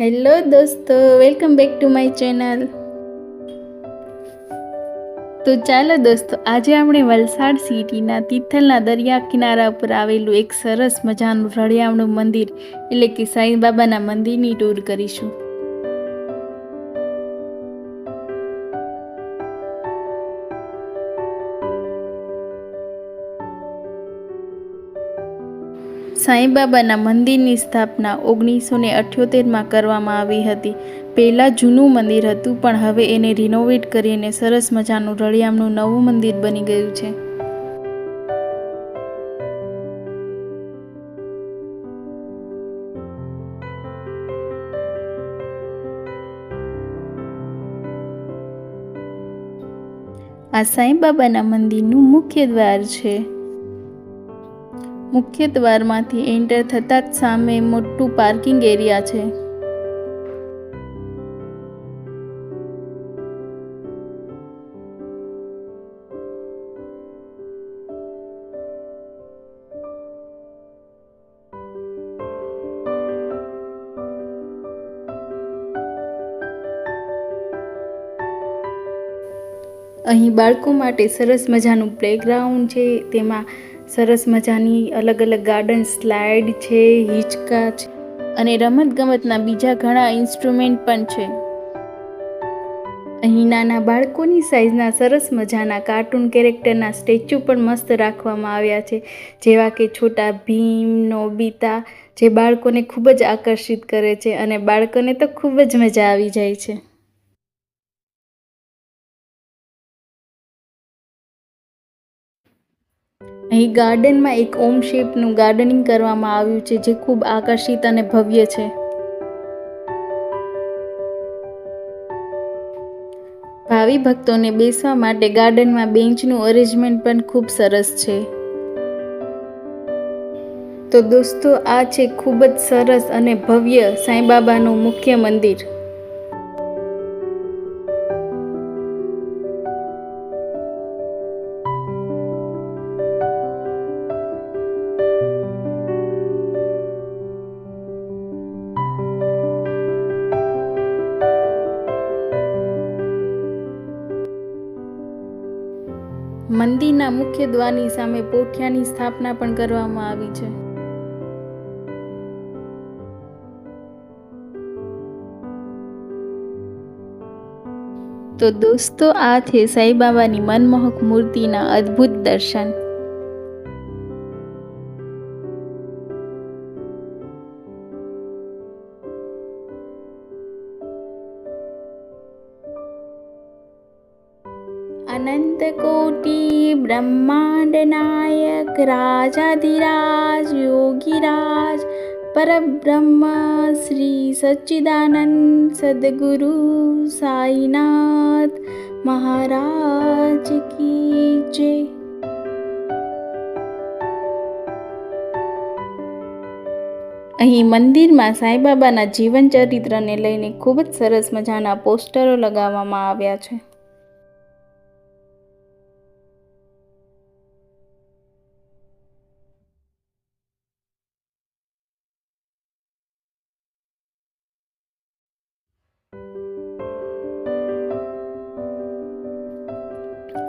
Hello દોસ્તો welcome back to my channel તો ચાલો દોસ્તો, આજે આપણે વલસાડ સિટીના તિથલના દરિયા કિનારા ઉપર આવેલું એક સરસ મજાનું રળિયામણું મંદિર, એટલે કે સાંઈબાબાના મંદિરની ટૂર કરીશું. સાંઈબાબાના મંદિરની સ્થાપના ઓગણીસો ને અઠ્યોતેરમાં કરવામાં આવી હતી. પહેલાં જૂનું મંદિર હતું, પણ હવે એને રિનોવેટ કરીને સરસ મજાનું રળિયામનું નવું મંદિર બની ગયું છે. આ સાંઈબાબાના મંદિરનું મુખ્ય દ્વાર છે. મુખ્ય દ્વારમાંથી એન્ટર થતાં જ સામે મોટું પાર્કિંગ એરિયા છે. અહીં બાળકો માટે સરસ મજાનું પ્લેગ્રાઉન્ડ છે, તેમાં સરસ મજાની અલગ અલગ ગાર્ડન સ્લાઇડ છે, હિંચકા છે અને રમતગમતના બીજા ઘણા ઇન્સ્ટ્રુમેન્ટ પણ છે. અહીં નાના બાળકોની સાઇઝના સરસ મજાના કાર્ટૂન કેરેક્ટરના સ્ટેચ્યુ પણ મસ્ત રાખવામાં આવ્યા છે, જેવા કે છોટા ભીમ, નોબિતા, જે બાળકોને ખૂબ જ આકર્ષિત કરે છે અને બાળકોને તો ખૂબ જ મજા આવી જાય છે. અહીં ગાર્ડનમાં એક ઓમ શેપનું ગાર્ડનિંગ કરવામાં આવ્યું છે, જે ખૂબ આકર્ષિત અને ભવ્ય છે. ભાવિ ભક્તોને બેસવા માટે ગાર્ડનમાં બેન્ચનું અરેન્જમેન્ટ પણ ખૂબ સરસ છે. તો દોસ્તો, આ છે ખૂબ જ સરસ અને ભવ્ય સાંઈબાબાનું મુખ્ય મંદિર. મંદિરના મુખ્ય દ્વારની સામે પોઠિયાની સ્થાપના પણ કરવામાં આવી છે. તો દોસ્તો, આ છે સાંઈબાબાની મનમોહક મૂર્તિના અદ્ભુત દર્શન. અનંતકોટી બ્રહ્માંડ નાયક રાજાધિરાજ યોગીરાજ પરબ્રહ્મ શ્રી સચ્ચિદાનંદ સદગુરુ સાઈનાથ મહારાજ કી જય અહીં મંદિરમાં સાંઈબાબાના જીવન ચરિત્રને લઈને ખૂબ જ સરસ મજાના પોસ્ટરો લગાવવામાં આવ્યા છે.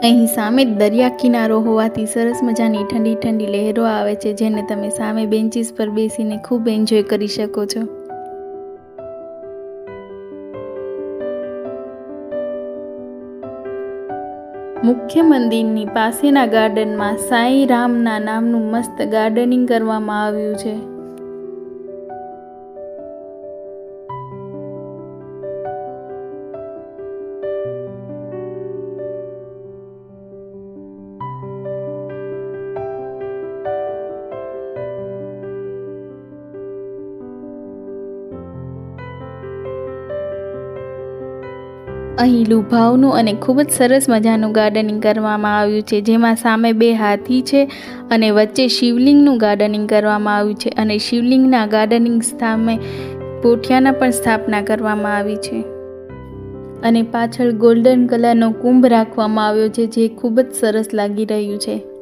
અહીં સામે દરિયા કિનારો હોવાથી સરસ મજાની ઠંડી ઠંડી લહેરો આવે છે, જેને તમે સામે બેન્ચીસ પર બેસીને ખૂબ એન્જોય કરી શકો છો. મુખ્ય મંદિરની પાસેના ગાર્ડનમાં સાંઈ રામના નામનું મસ્ત ગાર્ડનિંગ કરવામાં આવ્યું છે. અહીં લુભાવનું અને ખૂબ જ સરસ મજાનું ગાર્ડનિંગ કરવામાં આવ્યું છે. જેમાં સામે બે હાથી છે અને વચ્ચે શિવલિંગનું ગાર્ડનિંગ કરવામાં આવ્યું છે અને શિવલિંગના ગાર્ડનિંગ સામે પોઠિયાના પણ સ્થાપના કરવામાં આવી છે. અને પાછળ ગોલ્ડન કલરનો કુંભ રાખવામાં આવ્યો છે, જે ખૂબ જ સરસ લાગી રહ્યું છે.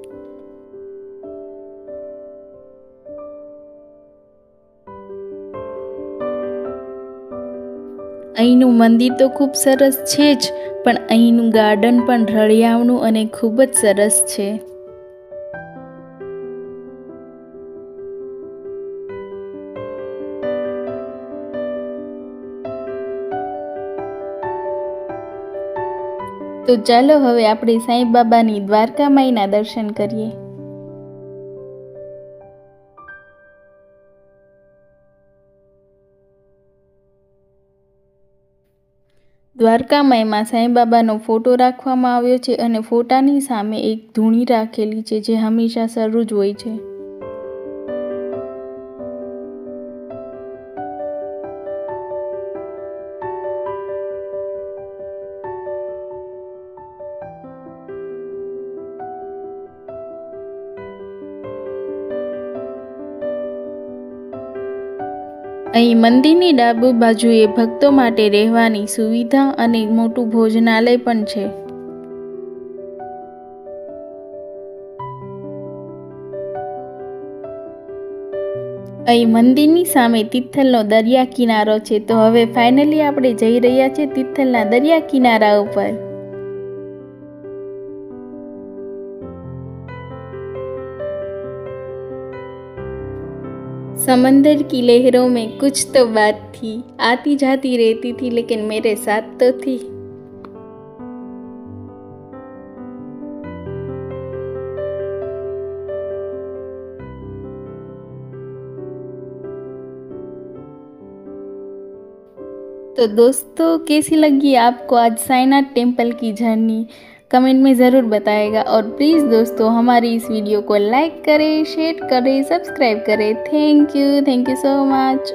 અહીંનું મંદિર તો ખૂબ સરસ છે જ, પણ અહીંનું ગાર્ડન પણ રળિયામણું અને ખૂબ જ સરસ છે. તો ચાલો હવે આપણે સાંઈ બાબાની દ્વારકા માઈના દર્શન કરીએ. દ્વારકામાઈમાં સાંઈબાબાનો ફોટો રાખવામાં આવ્યો છે અને ફોટાની સામે એક ધૂણી રાખેલી છે જે હંમેશા જ હોય છે. અહીં મંદિરની ડાબુ બાજુએ ભક્તો માટે રહેવાની સુવિધા અને મોટું ભોજનાલય પણ છે. અહીં મંદિરની સામે તિથલનો દરિયા કિનારો છે. તો હવે ફાઇનલી આપણે જઈ રહ્યા છીએ તિથલના દરિયા કિનારા ઉપર. समंदर की लहरों में कुछ तो बात थी। आती जाती रहती थी, लेकिन मेरे साथ तो थी। तो दोस्तों, कैसी लगी आपको आज साइनाथ टेंपल की जर्नी? कमेंट में ज़रूर बताएगा और प्लीज़ दोस्तों हमारी इस वीडियो को लाइक करें शेयर करें सब्सक्राइब करें thank you thank you so much